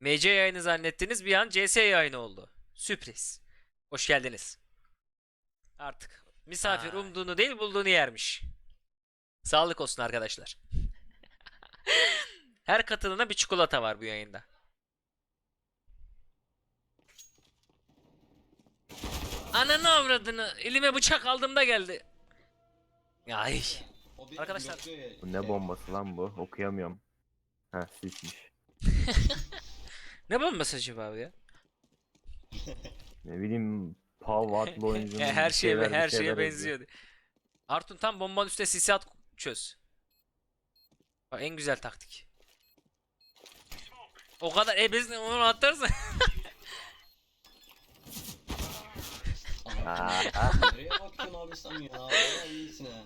MC yayını zannettiniz bir an CS yayını oldu. Sürpriz. Hoş geldiniz. Artık misafir Ay. umduğunu değil bulduğunu yermiş. Sağlık olsun arkadaşlar. Her katılına bir çikolata var bu yayında. Ananı avradını elime bıçak aldığımda geldi. Ay. Arkadaşlar-. Bu ne bombası lan bu? Okuyamıyorum. Ha sismiş. Ne bombası acaba abi ya? Ne bileyim Pav adlı oyuncunun her bir şeye şeyler, bir her şeyler şeye yazıyor. benziyordu. Artun tam bombanın üstüne sisi at çöz. Bak en güzel taktik. O kadar ebesine onu atarsan. Aha. Aa, Nereye bakıyorsun abi sen ya? Bayağı iyisin ha.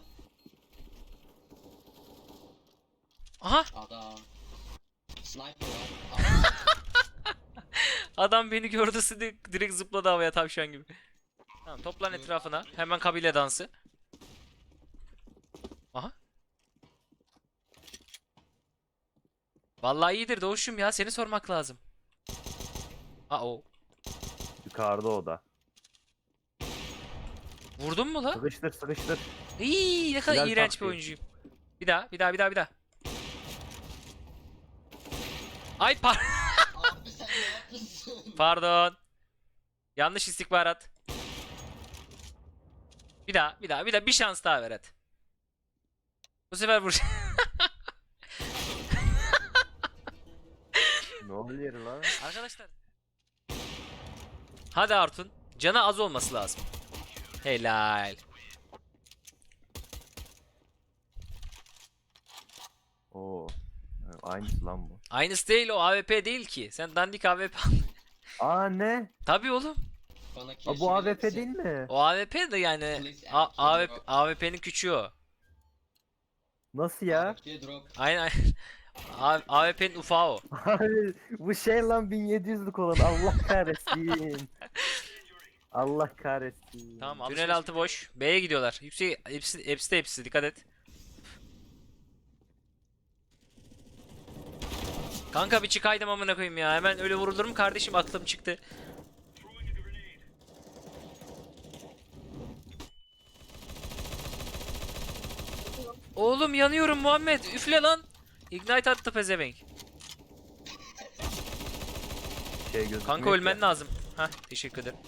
Aha Adam. Sniper var. Adam. Adam beni gördü direkt, direkt zıpladı havaya tavşan gibi. Tamam toplan etrafına. Hemen kabile dansı. Aha. Vallahi iyidir Doğuş'um ya seni sormak lazım. Aa o. yukarıda o da. Vurdun mu lan? Sıkıştır sıkıştır. İyi ne kadar Güzel iğrenç bir oyuncuyum. Bir daha, bir daha, bir daha, bir daha. Ay par Abi sen ne yapıyorsun? Pardon. Yanlış istihbarat. Bir daha, bir daha, bir daha bir şans daha ver hadi. Bu sefer vur. Ne oluyor lan? Arkadaşlar. Hadi Artun. Canı az olması lazım. Helal. Oo. Aynısı lan bu. Aynısı değil o AWP değil ki. Sen dandik AWP al. Aa ne? Tabii oğlum. Bana Aa, keşke bu AWP verirsin. değil mi? O AWP de yani Please A- add to AWP, drop. AWP'nin küçüğü o. Nasıl ya? AWP drop. Aynen aynen. A- AWP'nin ufağı o. Abi bu şey lan 1700'lük olan Allah kahretsin. Allah kahretsin. Tamam tünel altı boş. B'ye gidiyorlar. Yüksek hepsi hepsi de hepsi dikkat et. Kanka bir çıkaydım amına koyayım ya. Hemen öyle vurulur mu kardeşim? Aklım çıktı. Oğlum yanıyorum Muhammed. Üfle lan. Ignite attı pezevenk. Şey Kanka ölmen lazım. Hah teşekkür ederim.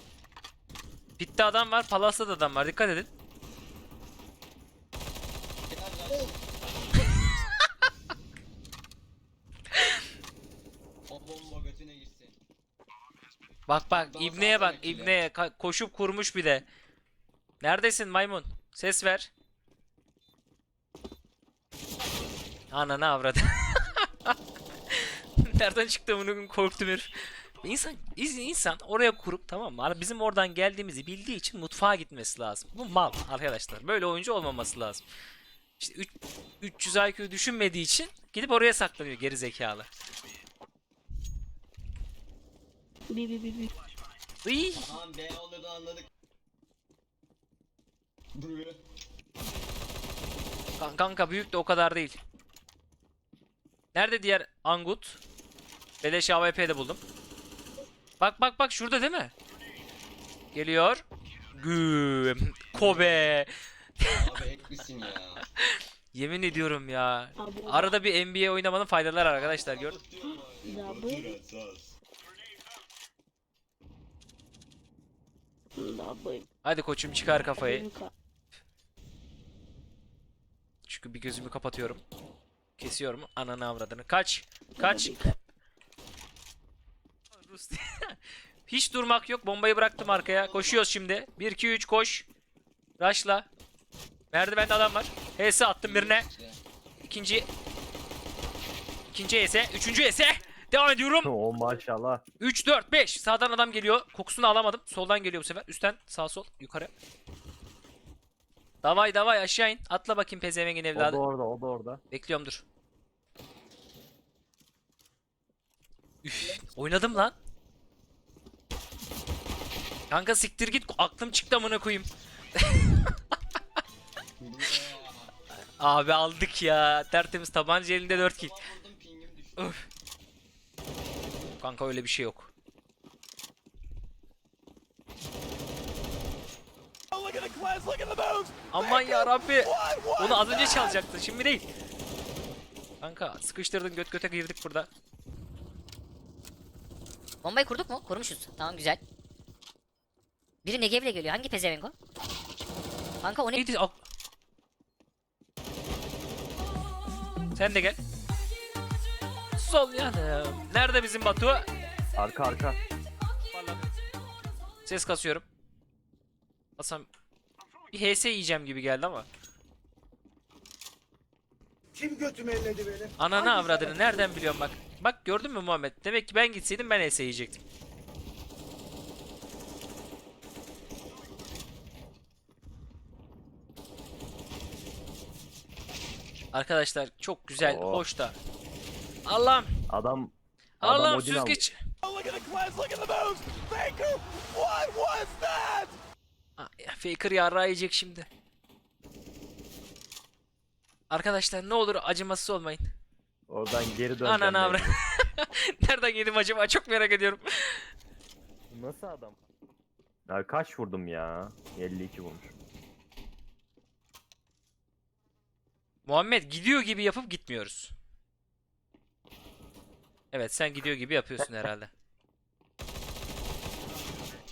Pitte adam var, Palas'ta da adam var. Dikkat edin. Helal lan. O bomba götüne gitsin. Bak bak Daha İbne'ye bak tarafıyla. İbne'ye Ka- koşup kurmuş bir de. Neredesin maymun? Ses ver. Ananı avradı. Nereden çıktı bunu korktum herif. İnsan, insan oraya kurup tamam mı? Hani bizim oradan geldiğimizi bildiği için mutfağa gitmesi lazım. Bu mal arkadaşlar. Böyle oyuncu olmaması lazım. İşte üç- 300 IQ düşünmediği için gidip oraya saklanıyor geri zekalı. Bir bir bir bir. Iy. Tamam B olduğunu anladık. Brü. Kan- Kanka büyük de o kadar değil. Nerede diğer Angut? Beleş AWP de buldum. Bak bak bak şurada değil mi? Geliyor. Güm. Kobe. Abi eklisin ya. Yemin ediyorum ya. Abi, Arada bir NBA oynamanın faydaları arkadaşlar gördün. Ya bu- Hadi koçum çıkar kafayı. Çünkü bir gözümü kapatıyorum. Kesiyorum ananı avradını. Kaç. Kaç. Hiç durmak yok. Bombayı bıraktım arkaya. Koşuyoruz şimdi. 1 2 3 koş. Rush'la. Merdivende adam var. HS attım birine. İkinci İkinci HS, üçüncü HS. Devam ediyorum. O maşallah. 3 4 5. Sağdan adam geliyor. Kokusunu alamadım. Soldan geliyor bu sefer. Üstten sağ sol yukarı. Davay davay aşağı in. Atla bakayım pezevengin O da evladı. orada o da orada. Bekliyorum dur. Üf, oynadım lan. Kanka siktir git aklım çıktı amına koyayım. Abi aldık ya. Tertemiz tabanca elinde 4 kill. Vurdum pingim düştü. Öf. Kanka öyle bir şey yok. Aman ya Rabbi. Onu az önce çalacaktın. Şimdi değil. Kanka sıkıştırdın göt göte girdik burada. Bombayı kurduk mu? Kurmuşuz. Tamam güzel. Biri Negev'le geliyor. Hangi pezevenk o? Kanka o ne? Neydi? Al. Sen de gel. Sol yanım. Nerede bizim Batu? Arka arka. Ses kasıyorum. Asam bir HS yiyeceğim gibi geldi ama. Kim götümü elledi benim? Ananı avradını nereden biliyorum bak. Bak gördün mü Muhammed? Demek ki ben gitseydim ben HS yiyecektim. Arkadaşlar çok güzel, Oo. hoş da. Allah'ım, Adam adam Allah'ım Odin süzgeç. Look at the class, look at the moves! Faker! What was that? Ah, ya Faker yarrağı yiyecek şimdi. Arkadaşlar ne olur acımasız olmayın. Oradan geri döneceğim. Ananı avra. Nereden yedim acaba? Çok merak ediyorum. Nasıl adam? Ya kaç vurdum ya? 52 vurmuş. Muhammed gidiyor gibi yapıp gitmiyoruz. Evet sen gidiyor gibi yapıyorsun herhalde.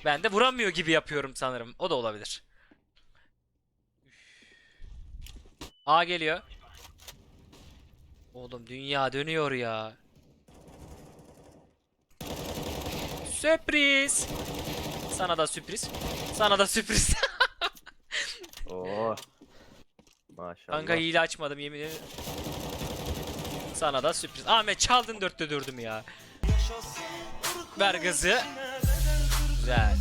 Ben de vuramıyor gibi yapıyorum sanırım. O da olabilir. A geliyor. Oğlum dünya dönüyor ya. Sürpriz. Sana da sürpriz. Sana da sürpriz. Oo. Maşallah. Kanka hile açmadım yemin ederim. Sana da sürpriz. Ahmet çaldın dörtte dördüm ya. Ver gazı. Güzel.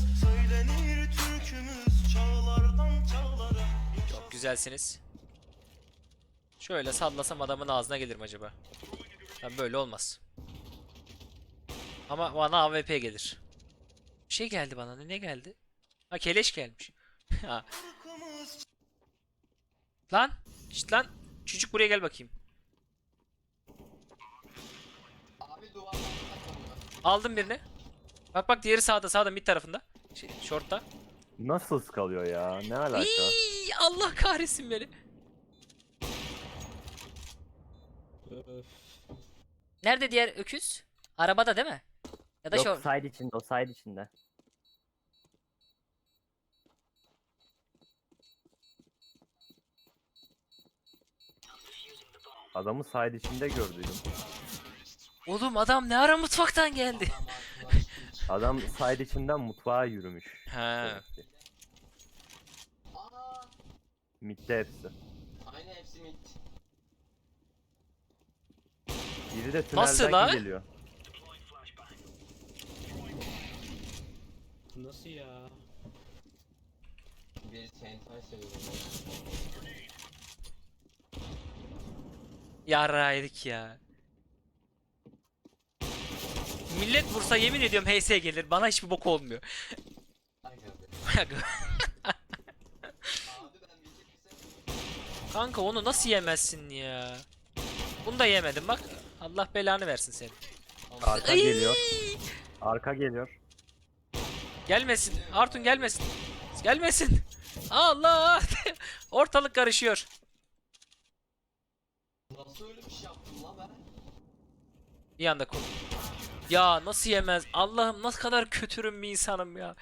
Çok güzelsiniz. Şöyle sallasam adamın ağzına gelirim acaba. Ben böyle olmaz. Ama bana AWP gelir. Bir şey geldi bana. Ne geldi? Ha keleş gelmiş. Lan. Şşt lan. Çocuk buraya gel bakayım. Aldım birini. Bak bak diğeri sağda sağda mid tarafında. Şey, short'ta. Nasıl ıskalıyor ya? Ne alaka? İyi, Allah kahretsin beni. Nerede diğer öküz? Arabada değil mi? Ya da Yok short. side içinde o side içinde. Adamı side içinde gördüydüm. Oğlum adam ne ara mutfaktan geldi? Adam side içinden mutfağa yürümüş. Ha. demek ki. Aa! Mid'de hepsi. Aynı hepsi mid. Biri de Nasıl tünelden la? geliyor. Nasıl ya? Bir sentai seviyorum. Yarra yedik ya. Millet vursa yemin ediyorum HS gelir. Bana hiçbir bok olmuyor. Kanka onu nasıl yemezsin ya? Bunu da yemedim bak. Allah belanı versin seni. Arka geliyor. Arka geliyor. Gelmesin. Artun gelmesin. Gelmesin. Allah! Ortalık karışıyor. Nasıl öyle bir şey yaptım lan ben? Bir anda kol. Ya nasıl yemez? Allah'ım nasıl kadar kötürüm bir insanım ya.